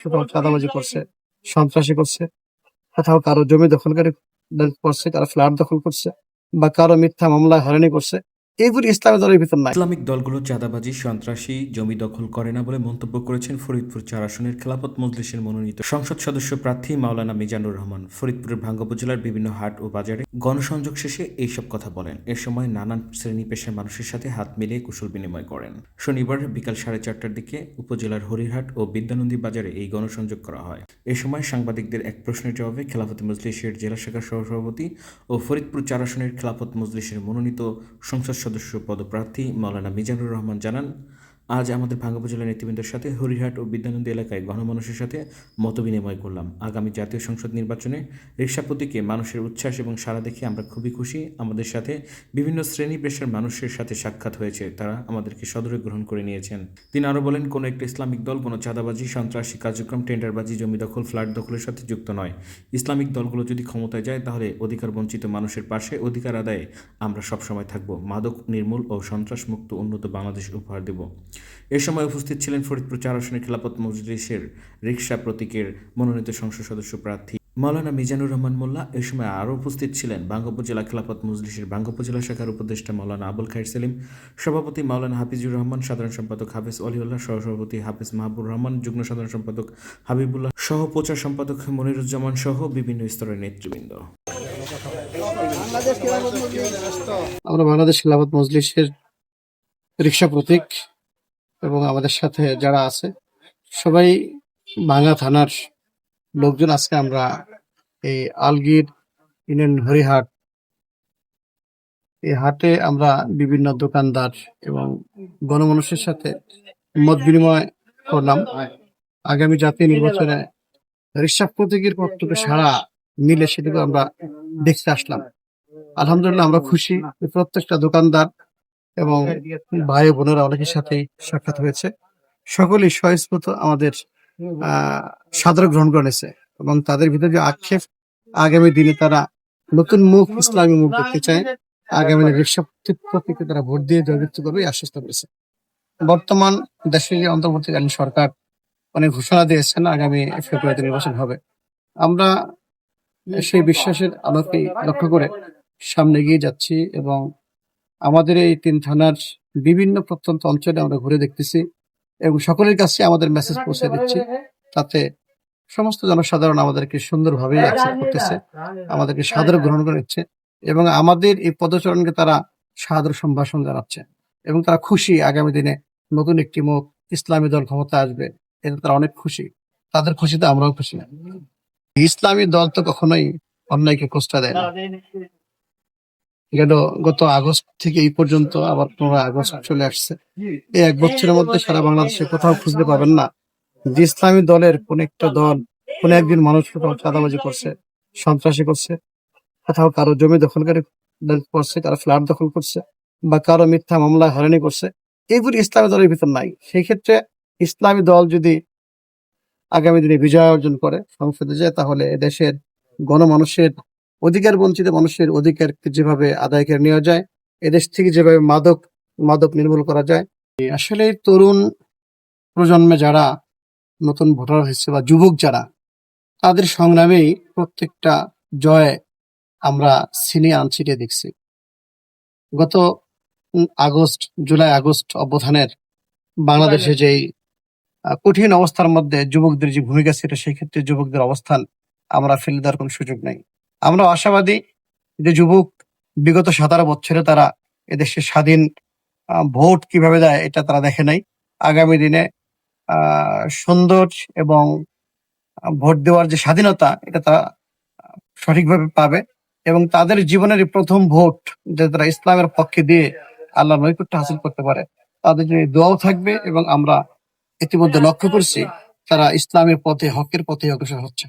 কোথাও চাঁদাবাজি করছে, সন্ত্রাসী করছে, কোথাও কারও জমি দখলকারী করছে, কারও ফ্ল্যাট দখল করছে, বা কারও মিথ্যা মামলায় হয়রানি করছে এইগুলি ইসলামী দলের ভিতর নাই। ইসলামিক দলগুলো চাঁদাবাজি, সন্ত্রাসী, জমি দখল করে না বলে মন্তব্য করেছেন ফরিদপুর চার আসনের খেলাফত মজলিসের মনোনীত সংসদ সদস্য প্রার্থী মাওলানা মিজানুর রহমান। ফরিদপুরের ভাঙ্গ উপজেলার বিভিন্ন হাট ও বাজারে গণসংযোগ শেষে এইসব কথা বলেন। এ সময় নানান শ্রেণি পেশার মানুষের সাথে হাত মিলিয়ে কুশল বিনিময় করেন। শনিবার বিকাল সাড়ে চারটার দিকে উপজেলার হরিহাট ও বিদ্যানন্দী বাজারে এই গণসংযোগ করা হয়। এ সময় সাংবাদিকদের এক প্রশ্নের জবাবে খেলাফত মজলিসের জেলা শাখার সহসভাপতি ও ফরিদপুর চার আসনের খেলাফত মজলিসের মনোনীত সংসদ সদস্য পদপ্রার্থী মৌলানা মিজানুর রহমান জানান আজ আমাদের ভাঙ্গা উপজেলা নেতৃবৃন্দের সাথে হরিহাট ও বিদ্যানন্দী এলাকায় গণমানুষের সাথে মতবিনিময় করলাম। আগামী জাতীয় সংসদ নির্বাচনে রিক্সা প্রতীকে মানুষের উচ্ছ্বাস এবং সারা দেখে আমরা খুবই খুশি। আমাদের সাথে বিভিন্ন শ্রেণি পেশার মানুষের সাথে সাক্ষাৎ হয়েছে। তারা আমাদেরকে সদরে গ্রহণ করে নিয়েছেন। তিনি আরও বলেন, কোনো একটি ইসলামিক দল, কোনো চাঁদাবাজি, সন্ত্রাসী কার্যক্রম, টেন্ডারবাজি, জমি দখল, ফ্ল্যাট দখলের সাথে যুক্ত নয়। ইসলামিক দলগুলো যদি ক্ষমতায় যায়, তাহলে অধিকার বঞ্চিত মানুষের পাশে অধিকার আদায়ে আমরা সবসময় থাকব। মাদক নির্মূল ও সন্ত্রাসমুক্ত উন্নত বাংলাদেশ উপহার দেব। এ সময় উপস্থিত ছিলেন ফরিদপুর চার আসনের খেলাপত মজলিসের রিক্সা প্রতীকের মনোনীত সংসদ সদস্য প্রার্থী মাওলানা মিজানুর রহমান মোল্লা। এ সময় আরও উপস্থিত ছিলেন বাঙ্গ উপজেলা খেলাপত মজলিসের বাঙ্গ উপজেলা শাখার উপদেষ্টা মাওলানা আবুল খাইর সেলিম, সভাপতি মাওলানা হাফিজুর রহমান, সাধারণ সম্পাদক হাফিজ অলিউল্লাহ, সহসভাপতি হাফিজ মাহবুর রহমান, যুগ্ম সাধারণ সম্পাদক হাবিবুল্লাহ সহ প্রচার সম্পাদক মনিরুজ্জামান সহ বিভিন্ন স্তরের নেতৃবৃন্দ। আমরা বাংলাদেশ খেলাফত মজলিসের রিক্সা প্রতীক এবং আমাদের সাথে যারা আছে, সবাই ভাঙ্গা থানার লোকজন আজকে আমরা এই আলগির ইউনিয়ন হরিহাট, এই হাটে আমরা বিভিন্ন দোকানদার এবং গণমানুষের সাথে মত বিনিময় করলাম। আগামী জাতীয় নির্বাচনে রিক্সা প্রতীকের কতটুকু সারা মিলে সেটুকু আমরা দেখতে আসলাম। আলহামদুলিল্লাহ আমরা খুশি। প্রত্যেকটা দোকানদার এবং ভাই বোনেরা অনেকের সাথে সাক্ষাৎ হয়েছে। সকলেই স্বয়স্ফূর্ত আমাদের সাদর গ্রহণ করেছে এবং তাদের ভিতরে যে আক্ষেপ আগামী দিনে তারা নতুন মুখ ইসলামী মুখ দেখতে চায়। আগামী রিক্সা প্রতীকে তারা ভোট দিয়ে জয়যুক্ত করবে আশ্বস্ত করেছে বর্তমান দেশের যে অন্তর্বর্তীকালীন সরকার অনেক ঘোষণা দিয়েছেন আগামী ফেব্রুয়ারিতে নির্বাচন হবে। আমরা সেই বিশ্বাসের আলোকে লক্ষ্য করে সামনে এগিয়ে যাচ্ছি এবং আমাদের এই তিন থানার বিভিন্ন প্রত্যন্ত অঞ্চলে আমরা ঘুরে দেখতেছি এবং সকলের কাছে আমাদের মেসেজ পৌঁছে দিচ্ছি। তাতে সমস্ত জনসাধারণ আমাদেরকে সুন্দরভাবে অ্যাকসেপ্ট করতেছে আমাদেরকে সাদর গ্রহণ করে নিচ্ছে এবং আমাদের এই পদচরণকে তারা সাদর সম্ভাষণ জানাচ্ছে এবং তারা খুশি আগামী দিনে নতুন একটি মুখ ইসলামী দল ক্ষমতা আসবে এতে তারা অনেক খুশি। তাদের খুশিতে আমরাও খুশি। ইসলামী দল তো কখনোই অন্যায়কে কোষ্টা দেয় না। গেল গত আগস্ট থেকে এই পর্যন্ত আবার পনেরো আগস্ট চলে আসছে। এই এক বছরের মধ্যে সারা বাংলাদেশে কোথাও খুঁজতে পাবেন না। যে ইসলামী দলের কোন একটা দল, কোন একজন মানুষ কোথাও চাঁদাবাজি করছে, সন্ত্রাসী করছে, কোথাও কারও জমি দখলকারী করছে, কারও ফ্ল্যাট দখল করছে, বা কারও মিথ্যা মামলায় হয়রানি করছে, এইগুলি ইসলামী দলের ভিতর নাই। সেই ক্ষেত্রে ইসলামী দল যদি আগামী দিনে বিজয় অর্জন করে, সংসদে যায়, তাহলে দেশের গণমানুষের অধিকার বঞ্চিত মানুষের অধিকারকে যেভাবে আদায় করে নেওয়া যায় এদেশ থেকে যেভাবে মাদক মাদক নির্মূল করা যায় আসলে তরুণ প্রজন্মে যারা নতুন ভোটার হয়েছে বা যুবক যারা তাদের সংগ্রামেই প্রত্যেকটা জয় আমরা সিনে আনছিটে দেখছি। গত আগস্ট জুলাই আগস্ট অবধানের বাংলাদেশে যেই কঠিন অবস্থার মধ্যে যুবকদের যে ভূমিকা ছিল সেই ক্ষেত্রে যুবকদের অবস্থান আমরা ফেলে দেওয়ার কোনো সুযোগ নেই। আমরা আশাবাদী যে যুবক বিগত সতেরো বছরে তারা এদেশে স্বাধীন ভোট কীভাবে দেয় এটা তারা দেখে নাই। আগামী দিনে সুন্দর এবং ভোট দেওয়ার যে স্বাধীনতা, এটা তারা সঠিকভাবে পাবে এবং তাদের জীবনের প্রথম ভোট যে তারা ইসলামের পক্ষে দিয়ে আল্লাহ নৈকট্য হাসিল করতে পারে, তাদের জন্য দোয়াও থাকবে এবং আমরা ইতিমধ্যে লক্ষ্য করছি তারা ইসলামের পথে, হকের পথে অগ্রসর হচ্ছে।